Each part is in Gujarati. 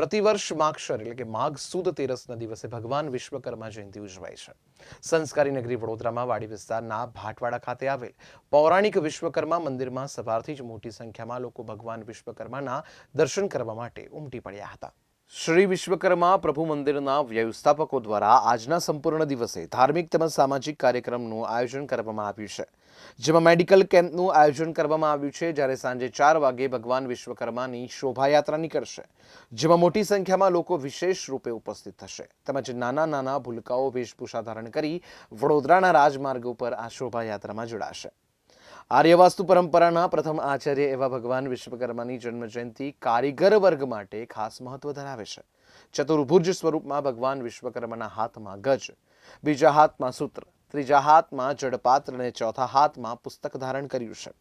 પ્રતિવર્ષ માક્ષર એટલે કે માઘ સુદ તેરસના દિવસે ભગવાન વિશ્વકર્મા જયંતિ ઉજવાય છે. સંસ્કારી નગરી વડોદરામાં વાડી વિસ્તારના ભાટવાડા ખાતે આવેલ પૌરાણિક વિશ્વકર્મા મંદિરમાં સવારથી જ મોટી સંખ્યામાં લોકો ભગવાન વિશ્વકર્માના દર્શન કરવા માટે ઉમટી પડ્યા હતા. શ્રી વિશ્વકર્મા પ્રભુ મંદિરના વ્યવસ્થાપકો દ્વારા આજના સંપૂર્ણ દિવસે ધાર્મિક તેમજ સામાજિક કાર્યક્રમનું આયોજન કરવામાં આવ્યું છે. જેમાં મેડિકલ કેમ્પનું આયોજન કરવામાં આવ્યું છે, જ્યારે સાંજે ચાર વાગે ભગવાન વિશ્વકર્માની શોભાયાત્રા નીકળશે, જેમાં મોટી સંખ્યામાં લોકો વિશેષ રૂપે ઉપસ્થિત થશે. તેમજ નાના નાના ભૂલકાઓ, વેશભૂષા ધારણ કરી વડોદરાના રાજમાર્ગ ઉપર આ શોભાયાત્રામાં જોડાશે. આર્યવાસ્તુ પરંપરાના પ્રથમ આચાર્ય એવા ભગવાન વિશ્વકર્માની જન્મજયંતિ કારીગર વર્ગ માટે ખાસ મહત્વ ધરાવે છે. ચતુર્ભુજ સ્વરૂપમાં ભગવાન વિશ્વકર્માના હાથમાં ગજ, બીજા હાથમાં સૂત્ર, ત્રીજા હાથમાં જડપાત્ર અને ચોથા હાથમાં પુસ્તક ધારણ કર્યું છે.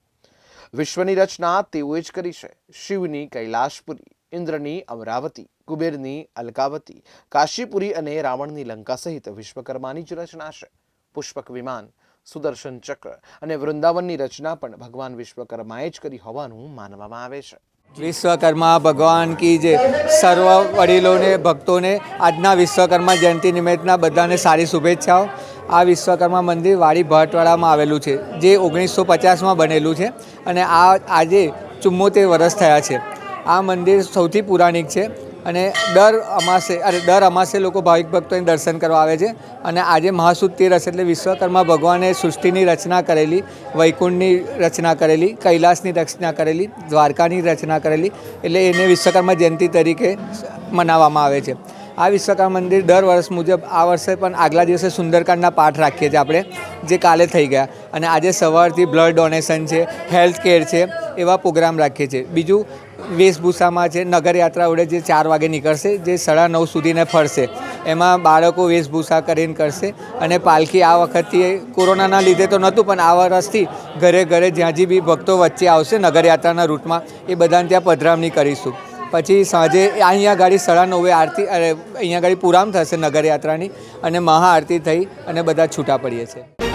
વિશ્વની રચના તેઓએ જ કરી છે. શિવની કૈલાશપુરી, ઇન્દ્રની અમરાવતી, કુબેરની અલકાવતી, કાશીપુરી અને રાવણની લંકા સહિત વિશ્વકર્માની જ રચના છે. પુષ્પક વિમાન સુદર્શન ચક્ર અને વૃંદાવનની રચના પણ ભગવાન વિશ્વકર્માએ જ કરી હોવાનું માનવામાં આવે છે. વિશ્વકર્મા, ભગવાન કી જે સર્વ વડીલોને, ભક્તોને આજના વિશ્વકર્મા જયંતિ નિમિત્તના બધાને સારી શુભેચ્છાઓ. આ વિશ્વકર્મા મંદિર વાડી ભટવાડામાં આવેલું છે, જે ઓગણીસો પચાસમાં બનેલું છે અને આ આજે ચુમ્મોતેર વર્ષ થયા છે. આ મંદિર સૌથી પુરાણિક છે. અને દર અમાસે, અરે દર અમાસે લોકો ભાવિક ભક્તોને દર્શન કરવા આવે છે. અને આજે મહાસુદ તેરસ એટલે વિશ્વકર્મા ભગવાને સૃષ્ટિની રચના કરેલી, વૈકુંઠની રચના કરેલી, કૈલાસની રચના કરેલી, દ્વારકાની રચના કરેલી, એટલે એને વિશ્વકર્મા જયંતિ તરીકે મનાવવામાં આવે છે. આ વિશ્વકર્મા મંદિર દર વર્ષ મુજબ આ વર્ષે પણ આગલા દિવસે સુંદરકાંડના પાઠ રાખીએ છીએ આપણે, જે કાલે થઈ ગયા. અને આજે સવારથી બ્લડ ડોનેશન છે હેલ્થ કેર છે, એવા પ્રોગ્રામ રાખીએ છીએ. બીજું, વેશભૂષામાં છે, નગરયાત્રા વડે જે ચાર વાગે નીકળશે, જે સાડા નવ સુધીને ફરશે. એમાં બાળકો વેશભૂષા કરીને કરશે. અને પાલખી આ વખતથી કોરોનાના લીધે તો નહોતું, પણ આ વર્ષથી ઘરે ઘરે જ્યાં જે બી ભક્તો વચ્ચે આવશે નગરયાત્રાના રૂટમાં, એ બધાને ત્યાં પધરામણી કરીશું. પછી સાંજે અહીંયા ગાડી સાડા નવે આરતી, અરે, અહીંયા ગાડી પૂરામ થશે નગરયાત્રાની અને મહાઆરતી થઈ અને બધા છૂટા પડીએ છીએ.